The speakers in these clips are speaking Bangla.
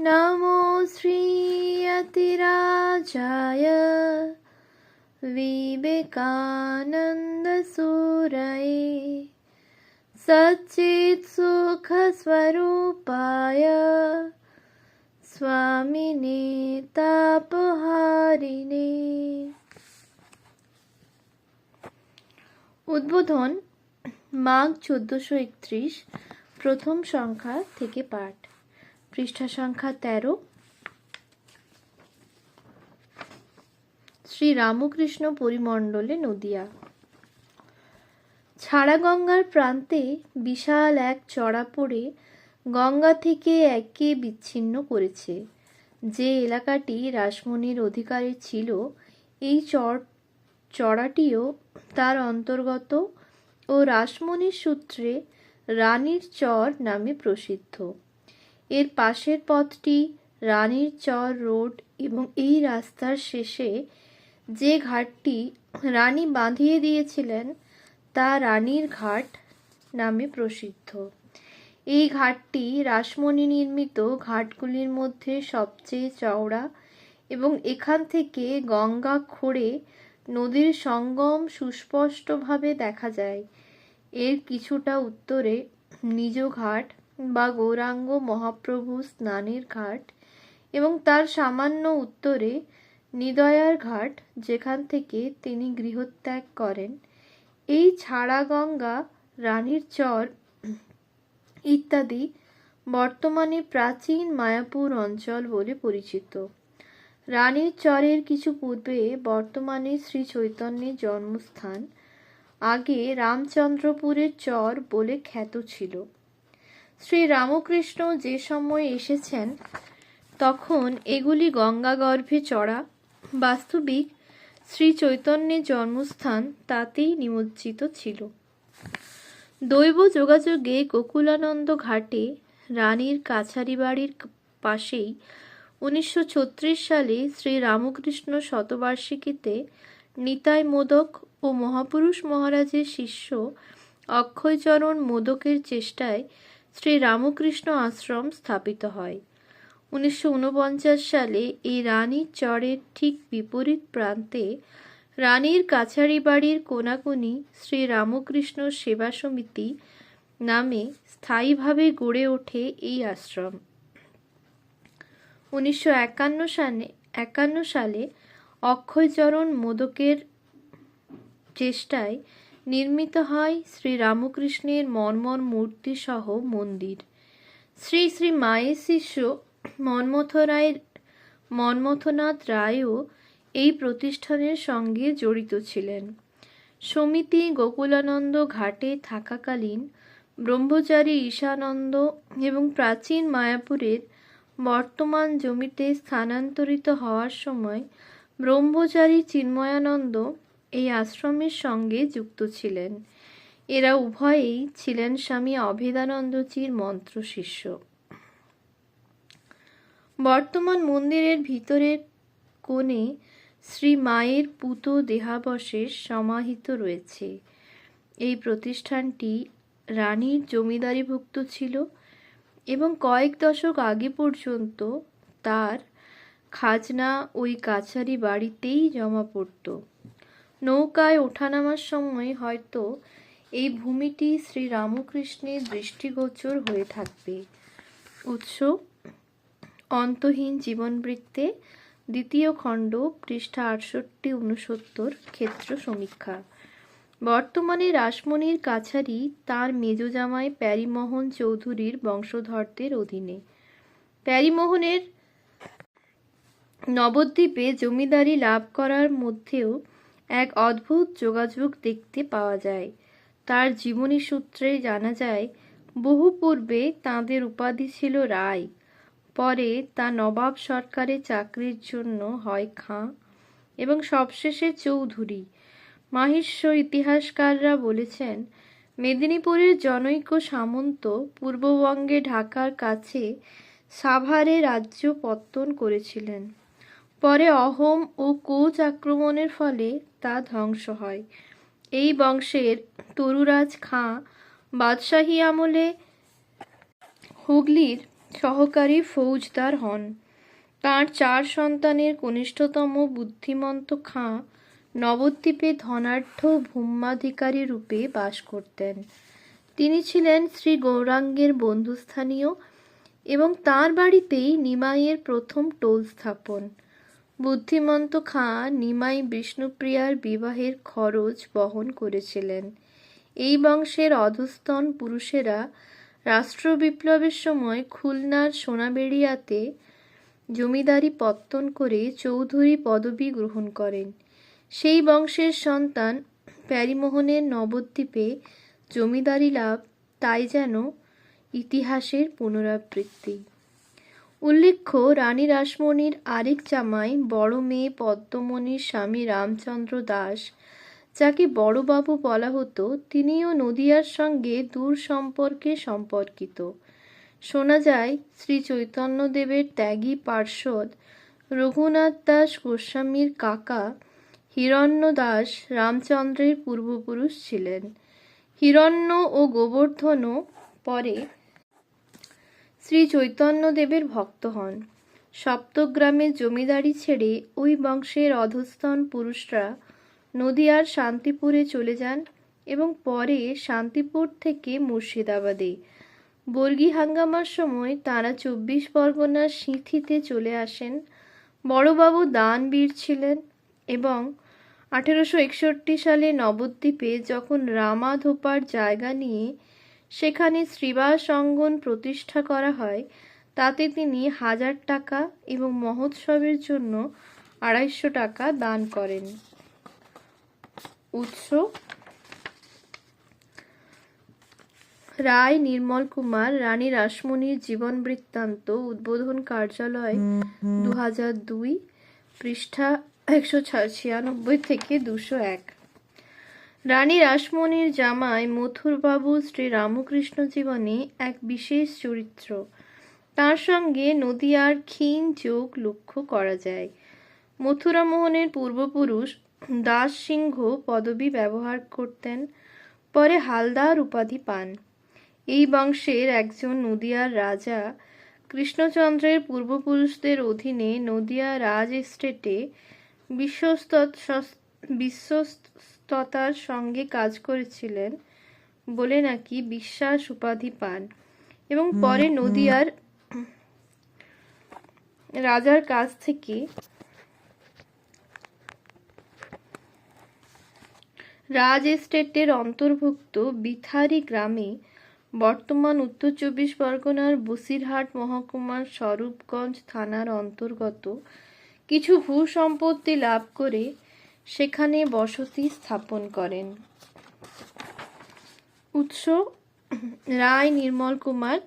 नमो श्रीयतिराजाय विवेकानन्दसूरये सच्चित्सुखस्वरूपाय स्वामिने তাপহারিণে উদ্বোধন মাঘ চোদ্দশো একত্রিশ প্রথম সংখ্যা থেকে পাঠ পৃষ্ঠা সংখ্যা তেরো। শ্রী রামকৃষ্ণ পরিমণ্ডলে নদিয়া। ছাড়া গঙ্গার প্রান্তে বিশাল এক চড়া পড়ে গঙ্গা থেকে একে বিচ্ছিন্ন করেছে। যে এলাকাটি রাসমণির অধিকারে ছিল, এই চর চড়াটিও তার অন্তর্গত ও রাসমণির সূত্রে রানীর চর নামে প্রসিদ্ধ। এর পাশের পথটি রানীর চর রোড এবং এই রাস্তার শেষে যে ঘাটটি রানী বাঁধিয়ে দিয়েছিলেন, তা রানীর ঘাট নামে প্রসিদ্ধ। এই ঘাটটি রাসমণি নির্মিত ঘাটগুলির মধ্যে সবচেয়ে চওড়া এবং এখান থেকে গঙ্গা খোড়ে নদীর সঙ্গম সুস্পষ্টভাবে দেখা যায়। এর কিছুটা উত্তরে নিজ ঘাট বা গৌরাঙ্গ মহাপ্রভু স্নানের ঘাট এবং তার সামান্য উত্তরে নিদয়ার ঘাট, যেখান থেকে তিনি গৃহত্যাগ করেন। এই ছাড়া গঙ্গা রানীর চর ইত্যাদি বর্তমানে প্রাচীন মায়াপুর অঞ্চল বলে পরিচিত। রানীর চরের কিছু পূর্বে বর্তমানে শ্রী চৈতন্যের জন্মস্থান। আগে রামচন্দ্রপুরের চর বলে খ্যাত ছিল। শ্রী রামকৃষ্ণ যে সময় এসেছেন, তখন এগুলি গঙ্গাগর্ভে চড়া, বাস্তবিক শ্রী চৈতন্যের জন্মস্থান তাতেই নিমজ্জিত ছিল। দৈব যোগাযোগে গোকুলানন্দ ঘাটে রানীর কাছারি বাড়ির পাশেই উনিশশো ছত্রিশ সালে শ্রী রামকৃষ্ণ শতবার্ষিকীতে নিতাই মোদক ও মহাপুরুষ মহারাজের শিষ্য অক্ষয়চরণ মোদকের চেষ্টায় শ্রী রামকৃষ্ণ আশ্রম স্থাপিত হয়। উনিশশো উনপঞ্চাশ সালে এই রানীর চরের ঠিক বিপরীত প্রান্তে রানীর কাছারি বাড়ির কোনাকুনি শ্রী রামকৃষ্ণ সেবা সমিতি নামে স্থায়ীভাবে গড়ে ওঠে এই আশ্রম। উনিশশো একান্ন সালে একান্ন সালে অক্ষয়চরণ মোদকের চেষ্টায় নির্মিত হয় শ্রী রামকৃষ্ণের মর্মর মূর্তি সহ মন্দির। শ্রী শ্রী মায়ের শিষ্য মন্মথ রায়ের মন্মথনাথ রায়ও এই প্রতিষ্ঠানের সঙ্গে জড়িত ছিলেন। সমিতি গোকুলানন্দ ঘাটে থাকাকালীন ব্রহ্মচারী ঈশানন্দ এবং প্রাচীন মায়াপুরের বর্তমান জমিতে স্থানান্তরিত হওয়ার সময় ব্রহ্মচারী চিন্ময়ানন্দ এই আশ্রমের সঙ্গে যুক্ত ছিলেন। এরা উভয়েই ছিলেন স্বামী অভেদানন্দজির মন্ত্র শিষ্য। বর্তমান মন্দিরের ভিতরের কোণে শ্রী মায়ের পুত দেহাবশেষ সমাহিত রয়েছে। এই প্রতিষ্ঠানটি রানীর জমিদারিভুক্ত ছিল এবং কয়েক দশক আগে পর্যন্ত তার খাজনা ওই কাছারি বাড়িতেই জমা পড়ত। নৌকায় ওঠানামার সময় হয়তো এই ভূমিটি শ্রী রামকৃষ্ণের দৃষ্টিগোচর হয়ে থাকবে। উৎস, অন্তহীন জীবনবৃত্তে, দ্বিতীয় খণ্ড, পৃষ্ঠা আটষট্টি উনসত্তর ক্ষেত্র সমীক্ষা। বর্তমানে রাসমণির কাছারি তার মেজজামাই প্যারিমোহন চৌধুরীর বংশধরদের অধীনে। প্যারিমোহনের নবদ্বীপে জমিদারি লাভ করার মধ্যেও এক অদ্ভুত যোগাযোগ দেখতে পাওয়া যায়। তার জীবনী সূত্রে জানা যায়, বহু পূর্বে তাঁদের উপাধি ছিল রায়। পরে তা নবাব সরকারের চাকরির জন্য হয় খাঁ এবং সবশেষে চৌধুরী। মাহিষ্য ইতিহাসকাররা বলেছেন, মেদিনীপুরের জনৈক সামন্ত পূর্ববঙ্গে ঢাকার কাছে সাভারে রাজ্য পত্তন করেছিলেন। পরে অহোম ও কোচ আক্রমণের ফলে তা ধ্বংস হয়। এই বংশের তরুরাজ খাঁ বাদশাহী আমলে হুগলির সহকারী ফৌজদার হন। তার চার সন্তানের কনিষ্ঠতম বুদ্ধিমন্ত খাঁ নবদ্বীপে ধনাঢ্য ভূম্যাধিকারী রূপে বাস করতেন। তিনি ছিলেন শ্রী গৌরাঙ্গের বন্ধুস্থানীয় এবং তার বাড়িতেই নিমাইয়ের প্রথম টোল স্থাপন। বুদ্ধিমন্ত খাঁ নিমাই বিষ্ণুপ্রিয়ার বিবাহের খরচ বহন করেছিলেন। এই বংশের অধস্তন পুরুষেরা রাষ্ট্র বিপ্লবের সময় খুলনার সোনাবেড়িয়াতে জমিদারি পত্তন করে চৌধুরী পদবি গ্রহণ করেন। সেই বংশের সন্তান প্যারিমোহনের নবদ্বীপে জমিদারি লাভ, তাই যেন ইতিহাসের পুনরাবৃত্তি। উল্লেখ্য, রানী রাসমণির আরেক জামাই বড় মেয়ে পদ্মমণির স্বামী রামচন্দ্র দাস। যাকে বড়বাবু বলা হতো, তিনিও নদিয়ার সঙ্গে দূর সম্পর্কে সম্পর্কিত। শোনা যায়, শ্রী চৈতন্যদেবের ত্যাগী পার্ষদ রঘুনাথ দাস গোস্বামীর কাকা হিরণ্য দাস রামচন্দ্রের পূর্বপুরুষ ছিলেন। হিরণ্য ও গোবর্ধনও পরে শ্রী চৈতন্যদেবের ভক্ত হন। সপ্তগ্রামের জমিদারি ছেড়ে ওই বংশের অধস্তন পুরুষরা নদিয়ার শান্তিপুরে চলে যান এবং পরে শান্তিপুর থেকে মুর্শিদাবাদে। বর্গি হাঙ্গামার সময় তারা চব্বিশ পরগনার সিঁথিতে চলে আসেন। বড়বাবু দানবীর ছিলেন এবং আঠেরোশো একষট্টি সালে নবদ্বীপে যখন রামাধোপার জায়গা নিয়ে সেখানে শ্রীবাস অঙ্গন প্রতিষ্ঠা করা হয়। তাতে তিনি হাজার টাকা এবং মহোৎসবের জন্য আড়াইশো টাকা দান করেন। উৎস রায় নির্মল কুমার রানী রাসমণির জীবন বৃত্তান্ত উদ্বোধন কার্যালয় দু হাজার দুই পৃষ্ঠা একশো ছিয়ানব্বই থেকে দুশো এক। রানী রাসমণির জামাই মথুরবাবু শ্রী রামকৃষ্ণ জীবনে এক বিশেষ চরিত্র। তার সঙ্গে নদিয়ার ক্ষীণ যোগ লক্ষ্য করা যায়। মথুরামোহনের পূর্বপুরুষ দাস সিংহ পদবি ব্যবহার করতেন, পরে হালদার উপাধি পান। এই বংশের একজন নদিয়ার রাজা কৃষ্ণচন্দ্রের পূর্বপুরুষদের অধীনে নদিয়া রাজ এস্টেটে বিশ্বস্ত বিশ্বস্ততার সঙ্গে কাজ করেছিলেন বলে নাকি বিশ্বাস উপাধি পান। এবং পরে নদিয়ার রাজার কাছ থেকে রাজ এস্টেটের অন্তর্ভুক্ত বিথারি গ্রামে বর্তমান উত্তর চব্বিশ পরগনার বসিরহাট মহকুমার স্বরূপগঞ্জ থানার অন্তর্গত কিছু ভূ সম্পত্তি লাভ করে সেখানে বসতি স্থাপন করেন। উৎস, রায় নির্মল কুমার,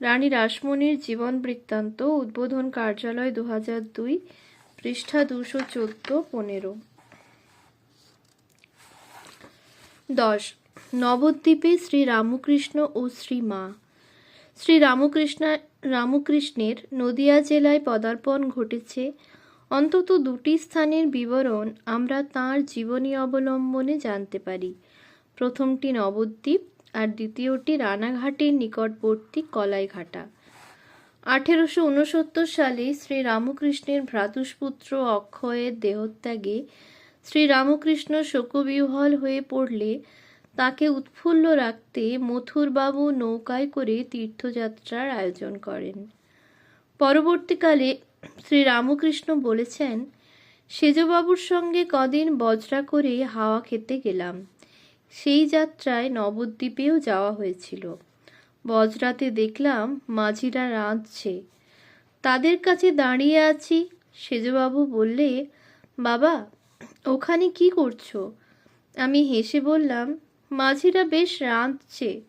রানী রাসমণির জীবন বৃত্তান্ত, উদ্বোধন কার্যালয় দু দুই, পৃষ্ঠা দুশো চোদ্দ, পনেরো। দশ, নবদ্বীপে শ্রী রামকৃষ্ণ ও শ্রী মা। শ্রী রামকৃষ্ণ, রামকৃষ্ণের নদিয়া জেলায় পদার্পণ ঘটেছে অন্তত দুটি স্থানের বিবরণ আমরা তাঁর জীবনী অবলম্বনে জানতে পারি। প্রথমটি নবদ্বীপ আর দ্বিতীয়টি রানাঘাটের নিকটবর্তী কলাইঘাটা। আঠেরোশো উনসত্তর সালে শ্রী রামকৃষ্ণের ভ্রাতুষ্পুত্র অক্ষয়ের দেহত্যাগে শ্রীরামকৃষ্ণ শোকবিহ্বল হয়ে পড়লে তাকে উৎফুল্ল রাখতে মথুরবাবু নৌকায় করে তীর্থযাত্রার আয়োজন করেন। পরবর্তীকালে শ্রীরামকৃষ্ণ বলেছেন, সেজবাবুর সঙ্গে কদিন বজরা করে হাওয়া খেতে গেলাম। সেই যাত্রায় নবদ্বীপেও যাওয়া হয়েছিল। বজরাতে দেখলাম মাঝিরা রাঁধছে। তাদের কাছে দাঁড়িয়ে আছি। সেজবাবু বললে, বাবা, ওখানে কি করছ? আমি হেসে বললাম, মাঝিরা বেশ রাঁধছে।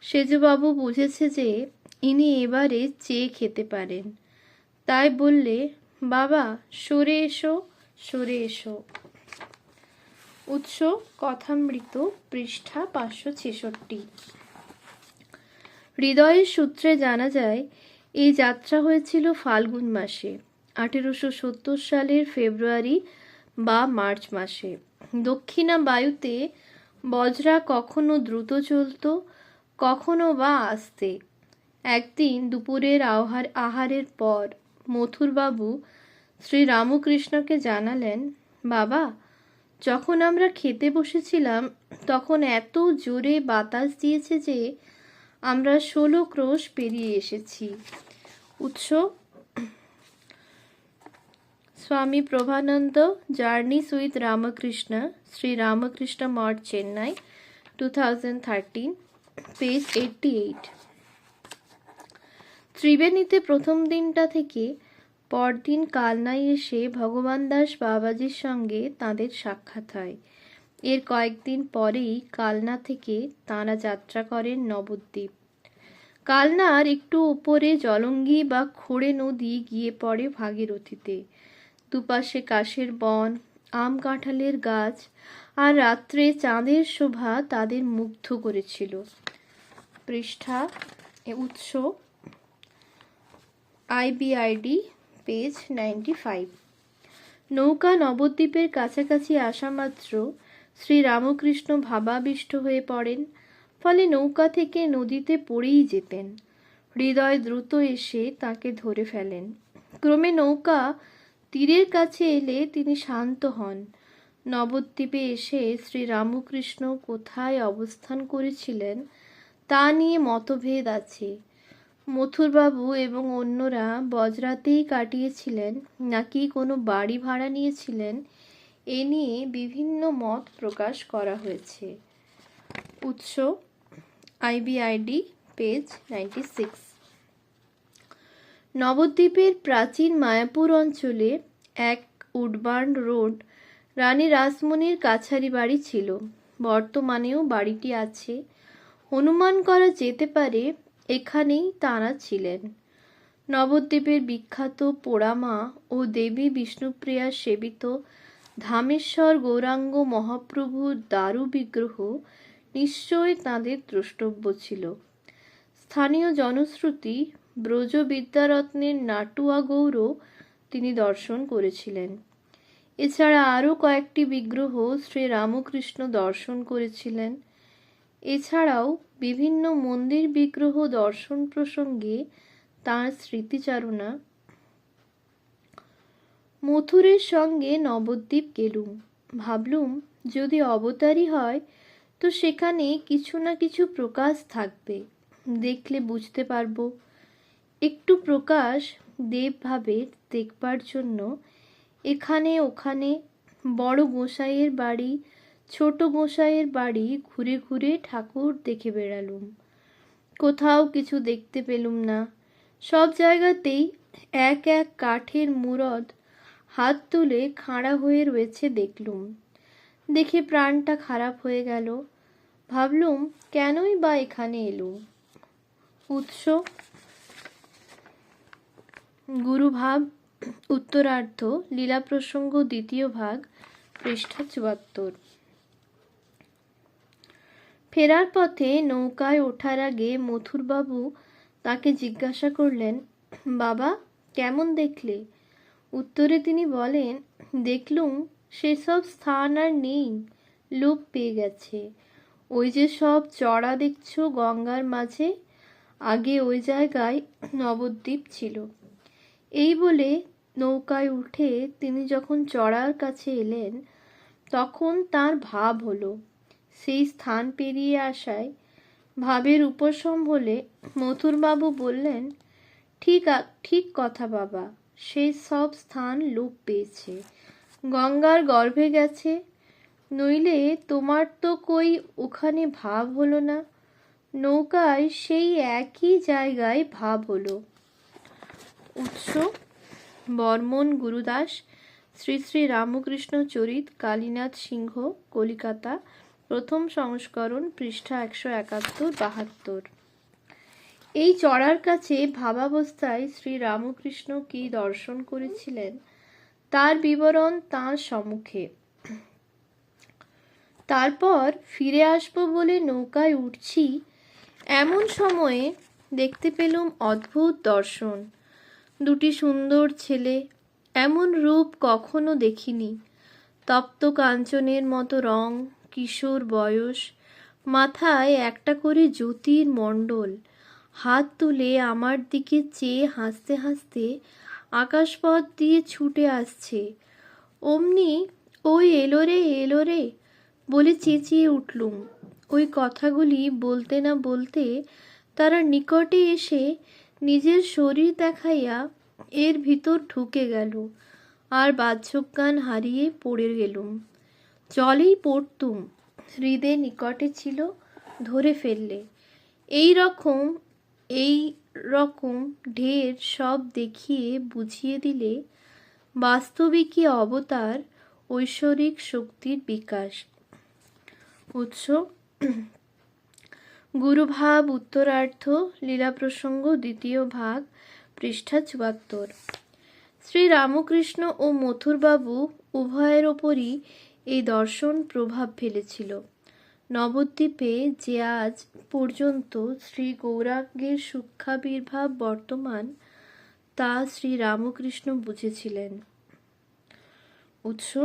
সেজবাবু বুঝেছে যে ইনি এবারে চেয়ে খেতে পারেন। তাই বললে, বাবা, সরে এসো সরে এসো। উৎস, কথামৃত, পৃষ্ঠা পাঁচশো ছেষট্টি। হৃদয়ের সূত্রে জানা যায়, এই যাত্রা হয়েছিল ফাল্গুন মাসে, আঠেরোশো সত্তর সালের ফেব্রুয়ারি বা মার্চ মাসে। দক্ষিণা বায়ুতে বজরা কখনো দ্রুত চলত, কখনো বা আসতে। একদিন দুপুরের আহার আহারের পর মথুরবাবু শ্রী রামকৃষ্ণকে জানালেন, বাবা, যখন আমরা খেতে বসেছিলাম, তখন এত জোরে বাতাস দিয়েছে যে আমরা ষোলো ক্রোশ পেরিয়ে এসেছি। উৎস, Swami Prabhananda journeys with Ramakrishna Shri Ramakrishna Math, Chennai, two thousand thirteen, page eighty eight. ত্রিবেণীতে প্রথম দিনটা থেকে পরদিন কালনায় এসে ভগবান দাস বাবাজির সঙ্গে তাদের সাক্ষাৎ হয়। এর কয়েকদিন পরেই কালনা থেকে তাঁরা যাত্রা করেন নবদ্বীপ। কালনার একটু উপরে জলঙ্গি বা খোড়ে নদী গিয়ে পড়ে ভাগীরথীতে দুপাশে কাশের বন, আম কাঁঠালের গাছ আর রাত্রে চাঁদের শোভা তাদের মুগ্ধ করেছিল। পৃষ্ঠা উৎস আইবিআইডি পেজ নাইনটি ফাইভ। নৌকা নবদ্বীপের কাছাকাছি আসা মাত্র শ্রী রামকৃষ্ণ ভাবাবিষ্ট হয়ে পড়েন, ফলে নৌকা থেকে নদীতে পড়েই যেতেন। হৃদয় দ্রুত এসে তাকে ধরে ফেলেন। ক্রমে নৌকা তীরের কাছে এলে তিনি শান্ত হন। নবদ্বীপে এসে শ্রী রামকৃষ্ণ কোথায় অবস্থান করেছিলেন তা নিয়ে মতভেদ আছে। মথুরবাবু এবং অন্যরা বজরাতেই কাটিয়েছিলেন, নাকি কোনো বাড়ি ভাড়া নিয়েছিলেন, এ নিয়ে বিভিন্ন মত প্রকাশ করা হয়েছে। উৎস, আইবিআইডি, পেজ নাইনটি সিক্স। নবদ্বীপের প্রাচীন মায়াপুর অঞ্চলে এক উডবার্ন রোড রানী রাসমণির কাছারি বাড়ি ছিল। বর্তমানেও বাড়িটি আছে। অনুমান করা যেতে পারে এখানেই তাঁরা ছিলেন। নবদ্বীপের বিখ্যাত পোড়ামা ও দেবী বিষ্ণুপ্রিয়া সেবিত ধামেশ্বর গৌরাঙ্গ মহাপ্রভুর দারু বিগ্রহ নিশ্চয় তাঁদের দ্রষ্টব্য ছিল। স্থানীয় জনশ্রুতি ব্রজ বিদ্যারত্নের নাটুয়া গৌর তিনি দর্শন করেছিলেন। এছাড়া আরও কয়েকটি বিগ্রহ শ্রী রামকৃষ্ণ দর্শন করেছিলেন। এছাড়াও বিভিন্ন মন্দির বিগ্রহ দর্শন প্রসঙ্গে তাঁর স্মৃতিচারণা। মথুরের সঙ্গে নবদ্বীপ গেলুম। ভাবলুম, যদি অবতারই হয়, তো সেখানে কিছু না কিছু প্রকাশ থাকবে। দেখলে বুঝতে পারব। একটু প্রকাশ দেবভাবে দেখবার জন্য এখানে ওখানে বড় গোসাইয়ের বাড়ি ছোট গোসাইয়ের বাড়ি ঘুরে ঘুরে ঠাকুর দেখে বেড়ালুম। কোথাও কিছু দেখতে পেলুম না। সব জায়গাতেই এক এক কাঠের মুরদ হাত তুলে খাঁড়া হয়ে রয়েছে দেখলুম। দেখে প্রাণটা খারাপ হয়ে গেল। ভাবলুম, কেনই বা এখানে এলুম উৎস? গুরুভাব উত্তরার্ধ, লীলা প্রসঙ্গ, দ্বিতীয় ভাগ, পৃষ্ঠা চুয়াত্তর। ফেরার পথে নৌকায় ওঠার আগে মথুরবাবু তাকে জিজ্ঞাসা করলেন, বাবা, কেমন দেখলে? উত্তরে তিনি বলেন, দেখলুম, সেসব স্থান আর নেই, লোপ পেয়ে গেছে। ওই যে সব চড়া দেখছ গঙ্গার মাঝে, আগে ওই জায়গায় নবদ্বীপ ছিল। এই বলে নৌকায় উঠে তিনি যখন চড়ার কাছে এলেন, তখন তার ভাব হলো। সেই স্থান পেরিয়ে আসায় ভাবের উপশম হলে মথুরবাবু বললেন, ঠিক ঠিক কথা বাবা, সেই সব স্থান লোপ পেয়েছে। গঙ্গার গর্ভে গেছে, নইলে তোমার তো কই ওখানে ভাব হলো না। নৌকায় সেই একই জায়গায় ভাব হলো। উৎস, বর্মন, গুরুদাস, শ্রী শ্রী রামকৃষ্ণ চরিত, কালীনাথ সিংহ, কলিকাতা প্রথম সংস্করণ পৃষ্ঠা একশো একাত্তর বাহাত্তর। এই চড়ার কাছে ভাবাবস্থায় শ্রী রামকৃষ্ণ কি দর্শন করেছিলেন? তার বিবরণ তাঁর সম্মুখে। তারপর ফিরে আসব বলে নৌকায় উঠছি, এমন সময়ে দেখতে পেলুম অদ্ভুত দর্শন। দুটি সুন্দর ছেলে, এমন রূপ কখনো দেখিনি। তপ্ত কাঞ্চনের মতো রং কিশোর বয়স। মাথায় একটা করে জ্যোতির মণ্ডল। হাত তুলে আমার দিকে চেয়ে হাসতে হাসতে আকাশপথ দিয়ে ছুটে আসছে। অমনি ওই এলো রে এলো রে, বলে চেঁচিয়ে উঠলুম। ওই কথাগুলি বলতে না বলতে তারা নিকটে এসে নিজের শরীর দেখাইয়া এর ভিতর ঢুকে গেল। আর বাহ্যজ্ঞান হারিয়ে পড়ে গেলুম। জলেই পড়তুম, হৃদে নিকটে ছিল ধরে ফেললে। এই রকম এই রকম ঢের সব দেখিয়ে বুঝিয়ে দিলে বাস্তবিকই অবতার ঐশ্বরিক শক্তির বিকাশ। উৎস, গুরুভাব, উত্তরার্ধ, লীলা প্রসঙ্গ, দ্বিতীয় ভাগ, পৃষ্ঠা চুয়াত্তর। শ্রী রামকৃষ্ণ ও মথুরবাবু উভয়ের ওপরই এই দর্শন প্রভাব ফেলেছিল। নবদ্বীপে যে আজ পর্যন্ত শ্রী গৌরাঙ্গের সূক্ষাবির্ভাব বর্তমান, তা শ্রী রামকৃষ্ণ বুঝেছিলেন। উৎস,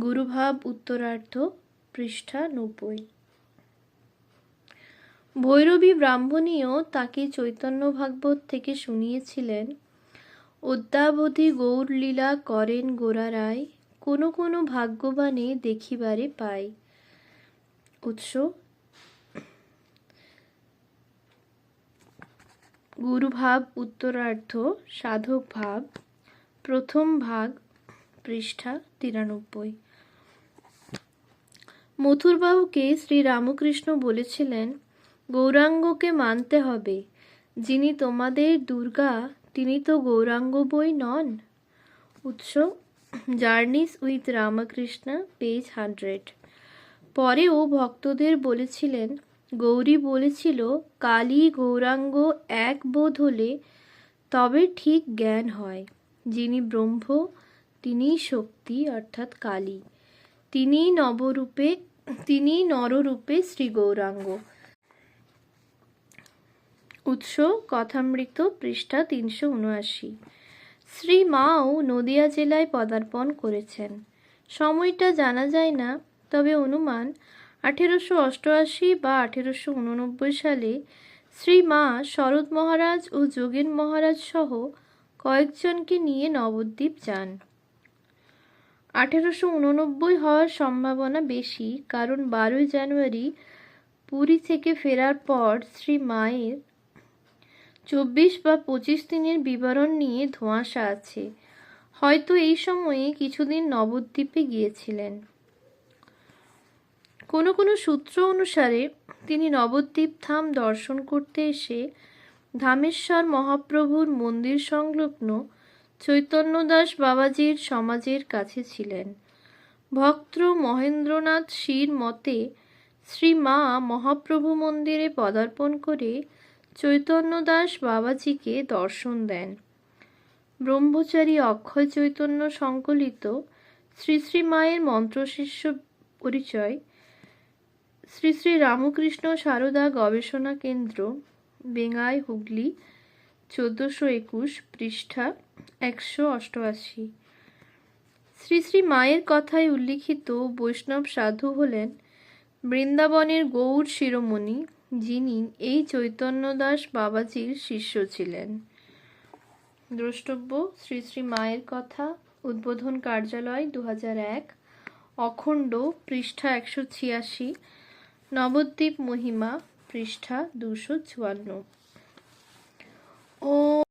গুরুভাব উত্তরার্ধ, পৃষ্ঠা নব্বই। ভৈরবী ব্রাহ্মণীও তাকে চৈতন্য ভাগবত থেকে শুনিয়েছিলেন। অদ্যাবধি গৌরলীলা করেন গোড়ারায় কোনো কোনো ভাগ্যবানে দেখিবারে পায় উৎস, গুরুভাব, উত্তরার্ধ, সাধক ভাব, প্রথম ভাগ, পৃষ্ঠা তিরানব্বই। মথুরবাবুকে শ্রী রামকৃষ্ণ বলেছিলেন, গৌরাঙ্গকে মানতে হবে। যিনি তোমাদের দুর্গা, তিনি তো গৌরাঙ্গ বই নন। উৎস journeys with Ramakrishna, page hundred. পরেও ভক্তদের বলেছিলেন, গৌরী বলেছিল, কালী গৌরাঙ্গ এক বোধ হলে তবে ঠিক জ্ঞান হয়। যিনি ব্রহ্ম, তিনিই শক্তি, অর্থাৎ কালী। তিনিই নবরূপে তিনি নররূপে শ্রী গৌরাঙ্গ। উৎস, কথামৃত, পৃষ্ঠা তিনশো উনআশি। শ্রী মাও নদিয়া জেলায় পদার্পণ করেছেন। সময়টা জানা যায় না, তবে অনুমান, আঠেরোশো অষ্টআশি বা আঠেরোশো উননব্বই সালে শ্রী মা শরৎ মহারাজ ও যোগেন মহারাজ সহ কয়েকজনকে নিয়ে নবদ্বীপ যান। আঠেরোশো উননব্বই হওয়ার সম্ভাবনা বেশি, কারণ বারোই জানুয়ারি পুরী থেকে ফেরার পর শ্রী মায়ের চব্বিশ বা পঁচিশ দিনের বিবরণ নিয়ে ধোঁয়াশা আছে। হয়তো এই সময়ে কিছুদিন নবদ্বীপে গিয়েছিলেন। কোনো কোনো সূত্র অনুসারে তিনি নবদ্বীপ ধাম দর্শন করতে এসে ধামেশ্বর মহাপ্রভুর মন্দির সংলগ্ন চৈতন্যদাস বাবাজির সমাজের কাছে ছিলেন। ভক্ত মহেন্দ্রনাথ শির মতে শ্রী মা মহাপ্রভু মন্দিরে পদার্পণ করে চৈতন্যদাস বাবাজিকে দর্শন দেন। ব্রহ্মচারী অক্ষয় চৈতন্য সংকলিত শ্রী শ্রী মায়ের মন্ত্রশিষ্য পরিচয়, শ্রী শ্রী রামকৃষ্ণ সারদা গবেষণা কেন্দ্র, বেঙ্গাই, হুগলি, চোদ্দোশো একুশ পৃষ্ঠা একশো অষ্টআশি। শ্রী শ্রী মায়ের কথায় উল্লিখিত বৈষ্ণব সাধু হলেন বৃন্দাবনের গৌর শিরোমণি যিনি এই চৈতন্যদাস বাবাজির শিষ্য ছিলেন। দ্রষ্টব্য, শ্রী শ্রী মায়ের কথা, উদ্বোধন কার্যালয় দু এক, অখণ্ড, পৃষ্ঠা একশো ছিয়াশি, নবদ্বীপ মহিমা, পৃষ্ঠা দুশো চুয়ান্ন। ও